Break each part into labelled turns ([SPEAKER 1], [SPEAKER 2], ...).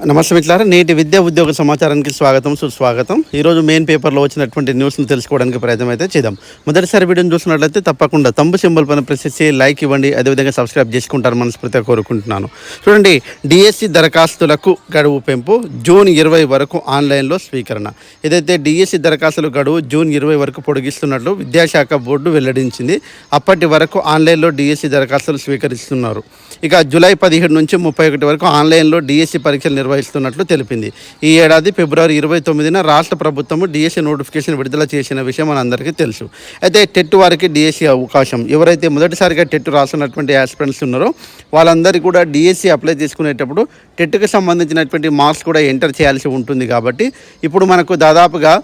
[SPEAKER 1] నమస్తే మిత్రులారా నేటి విద్యా ఉద్యోగ సమాచారానికి స్వాగతం సుస్వాగతం. ఈరోజు మెయిన్ పేపర్లో వచ్చినటువంటి న్యూస్ను తెలుసుకోవడానికి ప్రయత్నం అయితే చేద్దాం. మొదటిసారి వీడియోని చూసినట్లయితే తప్పకుండా తంబు సింబల్ పైన ప్రెస్ చేసి లైక్ ఇవ్వండి అదేవిధంగా సబ్స్క్రైబ్ చేసుకుంటారు మనస్ఫూర్తిగా కోరుకుంటున్నాను. చూడండి డిఎస్సి దరఖాస్తులకు గడువు పెంపు జూన్ ఇరవై వరకు ఆన్లైన్లో స్వీకరణ. ఏదైతే డిఎస్సి దరఖాస్తుల గడువు జూన్ ఇరవై వరకు పొడిగిస్తున్నట్లు విద్యాశాఖ బోర్డు వెల్లడించింది అప్పటి వరకు ఆన్లైన్లో డిఎస్సి దరఖాస్తులు స్వీకరిస్తున్నారు. ఇక జూలై పదిహేడు నుంచి ముప్పై ఒకటి వరకు ఆన్లైన్లో డిఎస్సి పరీక్షలు నిర్వహిస్తున్నట్లు తెలిపింది. ఈ ఏడాది ఫిబ్రవరి ఇరవై తొమ్మిదిన రాష్ట్ర ప్రభుత్వం డిఎస్సి నోటిఫికేషన్ విడుదల చేసిన విషయం మనందరికీ తెలుసు. అయితే టెట్ వారికి డిఎస్సి అవకాశం. ఎవరైతే మొదటిసారిగా టెట్ రాస్తున్నటువంటి ఆస్పిరెంట్స్ ఉన్నారో వాళ్ళందరికీ కూడా డిఎస్సి అప్లై చేసుకునేటప్పుడు టెట్కి సంబంధించినటువంటి మార్క్స్ కూడా ఎంటర్ చేయాల్సి ఉంటుంది కాబట్టి ఇప్పుడు మనకు దాదాపుగా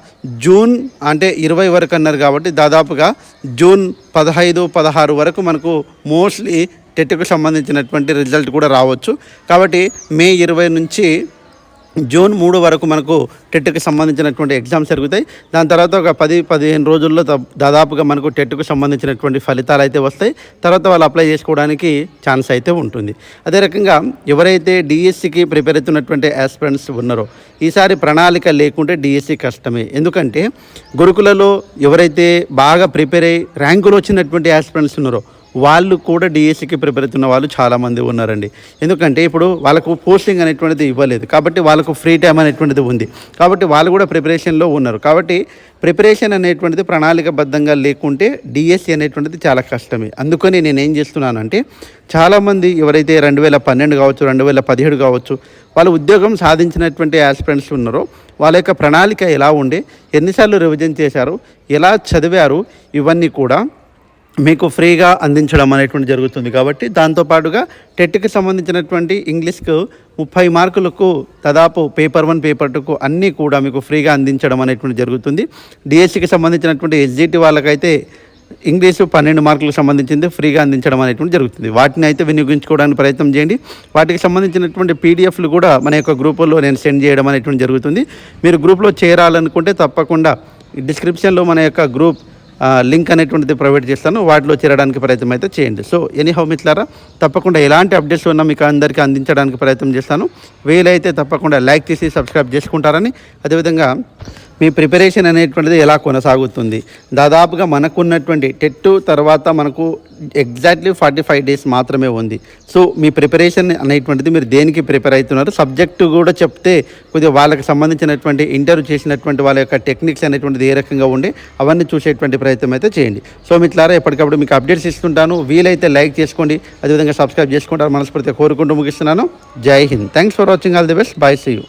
[SPEAKER 1] జూన్ అంటే ఇరవై వరకు అన్నారు కాబట్టి దాదాపుగా జూన్ పదహైదు పదహారు వరకు మనకు మోస్ట్లీ టెట్కు సంబంధించినటువంటి రిజల్ట్ కూడా రావచ్చు. కాబట్టి మే ఇరవై నుంచి జూన్ మూడు వరకు మనకు టెట్కి సంబంధించినటువంటి ఎగ్జామ్స్ జరుగుతాయి. దాని తర్వాత ఒక పది పదిహేను రోజుల్లో దాదాపుగా మనకు టెట్కు సంబంధించినటువంటి ఫలితాలు అయితే వస్తాయి. తర్వాత వాళ్ళు అప్లై చేసుకోవడానికి ఛాన్స్ అయితే ఉంటుంది. అదే రకంగా ఎవరైతే డిఎస్సికి ప్రిపేర్ అవుతున్నటువంటి ఆస్పిరెంట్స్ ఉన్నారో ఈసారి ప్రణాళిక లేకుంటే డిఎస్సి కష్టమే. ఎందుకంటే గురుకులలో ఎవరైతే బాగా ప్రిపేర్ అయ్యి ర్యాంకులు వచ్చినటువంటి ఆస్పిరెంట్స్ ఉన్నారో వాళ్ళు కూడా డిఎస్సికి ప్రిపేర్ అవుతున్న వాళ్ళు చాలామంది ఉన్నారండి. ఎందుకంటే ఇప్పుడు వాళ్ళకు పోస్టింగ్ అనేటువంటిది ఇవ్వలేదు. కాబట్టి వాళ్ళకు ఫ్రీ టైం అనేటువంటిది ఉంది. కాబట్టి వాళ్ళు కూడా ప్రిపరేషన్లో ఉన్నారు. కాబట్టి ప్రిపరేషన్ అనేటువంటిది ప్రణాళికబద్ధంగా లేకుంటే డిఎస్సి అనేటువంటిది చాలా కష్టమే. అందుకని నేను ఏం చేస్తున్నానంటే చాలామంది ఎవరైతే రెండు వేల పన్నెండు కావచ్చు రెండు వేల పదిహేడు కావచ్చు వాళ్ళు ఉద్యోగం సాధించినటువంటి ఆస్పిరెంట్స్ ఉన్నారో వాళ్ళ యొక్క ప్రణాళిక ఎలా ఉండే ఎన్నిసార్లు రివిజన్ చేశారు ఎలా చదివారు ఇవన్నీ కూడా మీకు ఫ్రీగా అందించడం అనేటువంటి జరుగుతుంది కాబట్టి దాంతోపాటుగా టెట్కి సంబంధించినటువంటి ఇంగ్లీష్కు ముప్పై మార్కులకు దాదాపు పేపర్ వన్ పేపర్ టూకు అన్నీ కూడా మీకు ఫ్రీగా అందించడం అనేటువంటి జరుగుతుంది. డిఎస్సికి సంబంధించినటువంటి ఎస్జిటి వాళ్ళకైతే ఇంగ్లీషు పన్నెండు మార్కులకు సంబంధించింది ఫ్రీగా అందించడం అనేటువంటి జరుగుతుంది. వాటిని అయితే వినియోగించుకోవడానికి ప్రయత్నం చేయండి. వాటికి సంబంధించినటువంటి పీడిఎఫ్లు కూడా మన యొక్క గ్రూపుల్లో నేను సెండ్ చేయడం అనేటువంటి జరుగుతుంది. మీరు గ్రూప్లో చేరాలనుకుంటే తప్పకుండా డిస్క్రిప్షన్లో మన యొక్క గ్రూప్ లింక్ అనేటువంటిది ప్రొవైడ్ చేస్తాను. వాటిలో చేరడానికి ప్రయత్నం అయితే చేయండి. సో ఎనీ హౌ మిత్రులారా తప్పకుండా ఎలాంటి అప్డేట్స్ ఉన్నా మీకు అందరికీ అందించడానికి ప్రయత్నం చేస్తాను. వీలైతే తప్పకుండా లైక్ చేసి సబ్స్క్రైబ్ చేసుకుంటారని. అదేవిధంగా మీ ప్రిపరేషన్ అనేటువంటిది ఎలా కొనసాగుతుంది? దాదాపుగా మనకున్నటువంటి టెట్ తర్వాత మనకు ఎగ్జాక్ట్లీ ఫార్టీ ఫైవ్ డేస్ మాత్రమే ఉంది. సో మీ ప్రిపరేషన్ అనేటువంటిది మీరు దేనికి ప్రిపేర్ అవుతున్నారు? సబ్జెక్టు కూడా చెప్తే కొద్దిగా వాళ్ళకి సంబంధించినటువంటి ఇంటర్వ్యూ చేసినటువంటి వాళ్ళ యొక్క టెక్నిక్స్ అనేటువంటిది ఏ రకంగా ఉండి అవన్నీ చూసేటువంటి ప్రయత్నం అయితే చేయండి. సో మిట్లారా ఎప్పటికప్పుడు మీకు అప్డేట్స్ ఇస్తుంటాను. వీలైతే లైక్ చేసుకోండి. అదేవిధంగా సబ్స్క్రైబ్ చేసుకుంటారు మనస్ఫూర్తిగా కోరుకుంటూ ముగిస్తున్నాను. Jai Hind. Thanks for watching all the best bye see you